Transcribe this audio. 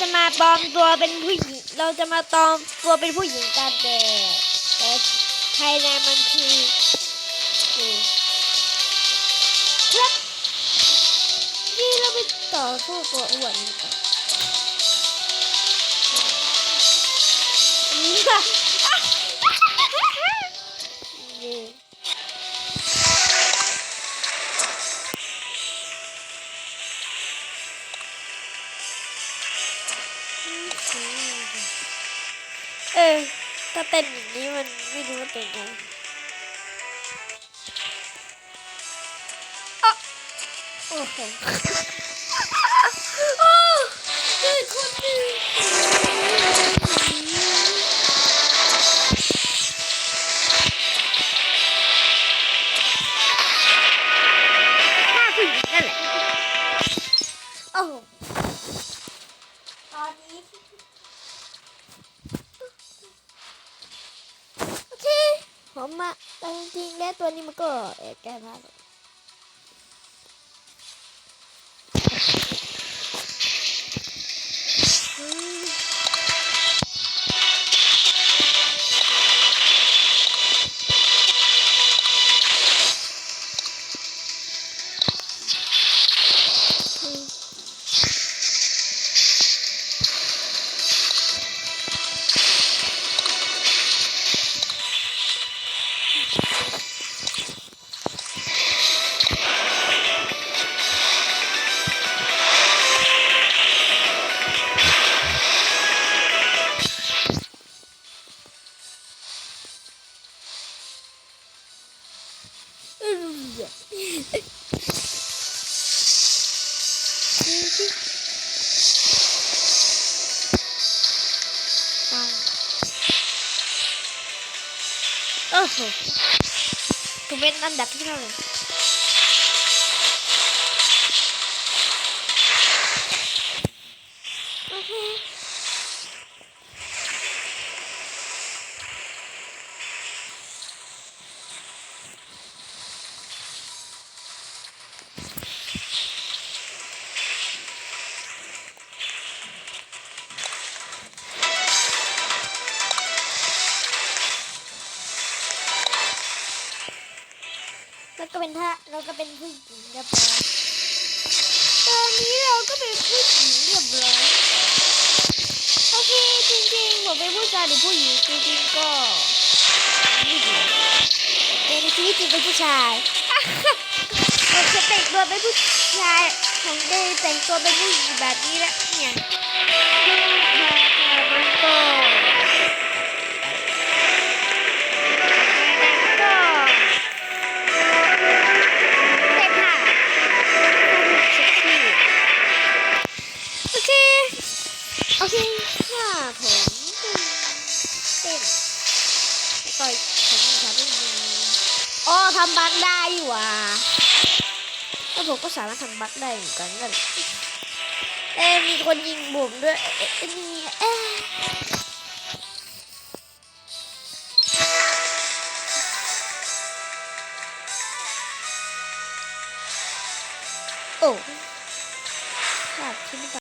จะมาปลอมตัวเป็นผู้หญิง เราจะมาตอมตัวเป็นผู้หญิงกันแต่แต่ภายในมันคือครับนี่เราไปต่อสู้ตัวอ้วนกันี่ค่ะนี่ เออ ถ้าเต้นอย่างนี้มันไม่รู้ว่าเป็นไงโอ้โห ผมอะแต่จริงๆแล้วตัวนี้มันก็เออแก้ผ้า อืมปังโอ้โก็เป็นท่าเราก็เป็นผู้หญิงเรียบร้อยตอนนี้เราก็เป็นผู้หญิงเรียบร้อยโอเคจริงๆผมเป็นผู้ชายหรือผู้หญิงจริงๆก็ผู้หญิงแต่ในชีวิตจริงเป็นผู้ชายผมจะแต่งตัวเป็นผู้ชายผมได้แต่งตัวเป็นผู้หญิงแบบนี้แหละเนี่ยมันก็มัน ผมเต้นแล้วก็ผมสามารถยิงอ๋อทำบั๊กได้อยู่ว่ะแล้วผมก็สามารถทำบั๊กได้เหมือนกันนั่นเอ้มีคนยิงผมด้วยนี่เอ๊ะโอ้ขาดชิ้น